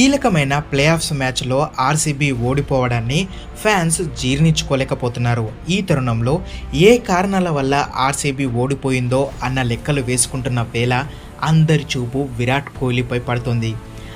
కీలకమైన play offs మ్యాచ్లో RCB ఓడిపోవడాన్ని ఫ్యాన్స్ జీర్ణించుకోలేకపోతున్నారు. ఈ తరుణంలో ఏ కారణాల వల్ల ఆర్సీబీ ఓడిపోయిందో అన్న లెక్కలు వేసుకుంటున్న వేళ అందరి చూపు విరాట్ కోహ్లీపై పడుతుంది.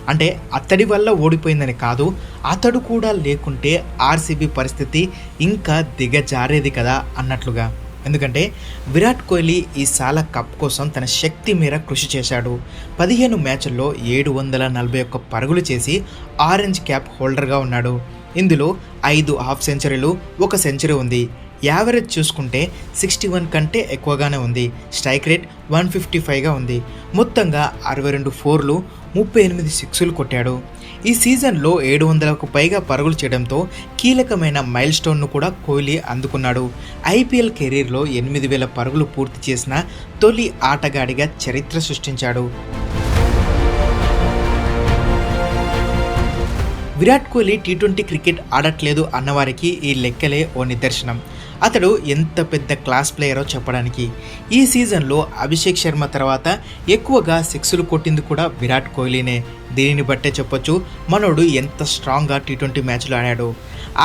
అంటే అతడి వల్ల ఓడిపోయిందని కాదు అతడు కూడా లేకుంటే ఆర్సీబీ పరిస్థితి ఇంకా దిగజారేది కదా అన్నట్లుగా. ఎందుకంటే విరాట్ కోహ్లీ ఈ సాల కప్ కోసం తన శక్తి మేర కృషి చేశాడు. పదిహేను మ్యాచ్ల్లో ఏడు వందల నలభై ఒక్క పరుగులు చేసి ఆరెంజ్ క్యాప్ హోల్డర్గా ఉన్నాడు. ఇందులో ఐదు హాఫ్ సెంచరీలు ఒక సెంచరీ ఉంది. యావరేజ్ చూసుకుంటే సిక్స్టీ వన్ కంటే ఎక్కువగానే ఉంది. స్ట్రైక్ రేట్ వన్ ఫిఫ్టీ ఫైవ్గా ఉంది. మొత్తంగా అరవై రెండు ఫోర్లు ముప్పై ఎనిమిది సిక్సులు కొట్టాడు. ఈ సీజన్లో ఏడు వందలకు పైగా పరుగులు చేయడంతో కీలకమైన మైల్ స్టోన్ను కూడా కోహ్లీ అందుకున్నాడు. ఐపీఎల్ కెరీర్లో ఎనిమిది వేల పరుగులు పూర్తి చేసిన తొలి ఆటగాడిగా చరిత్ర సృష్టించాడు. Virat Kohli T twenty cricket ఆడట్లేదు అన్నవారికి ఈ లెక్కలే ఓ నిదర్శనం. అతడు ఎంత పెద్ద క్లాస్ ప్లేయరో చెప్పడానికి. ఈ సీజన్లో అభిషేక్ శర్మ తర్వాత ఎక్కువగా సిక్స్లు కొట్టింది కూడా విరాట్ కోహ్లీనే. దీనిని బట్టే చెప్పొచ్చు మనోడు ఎంత స్ట్రాంగ్గా టీ ట్వంటీ మ్యాచ్లు ఆడాడు.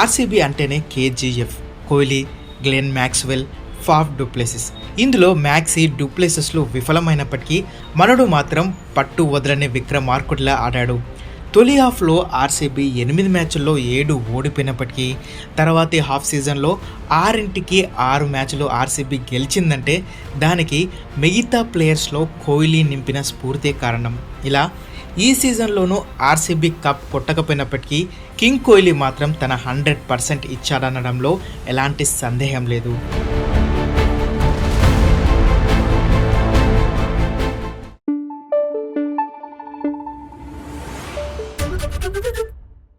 ఆర్సీబీ అంటేనే KGF Kohli Glenn Maxwell Faf du Plessis. ఇందులో మ్యాక్సీ డూప్లెసెస్లు విఫలమైనప్పటికీ మనడు మాత్రం పట్టు వదలని విక్రమార్కుడిలా ఆడాడు. తొలి హాఫ్లో ఆర్సీబీ ఎనిమిది మ్యాచ్ల్లో ఏడు ఓడిపోయినప్పటికీ తర్వాతి హాఫ్ సీజన్లో ఆరింటికి ఆరు మ్యాచ్లు ఆర్సీబీ గెలిచిందంటే దానికి మిగతా ప్లేయర్స్లో కోహ్లీ నింపిన స్ఫూర్తి కారణం. ఇలా ఈ సీజన్లోనూ ఆర్సీబీ కప్ కొట్టకపోయినప్పటికీ కింగ్ కోహ్లీ మాత్రం తన హండ్రెడ్ పర్సెంట్ ఇచ్చాడనడంలో ఎలాంటి సందేహం లేదు.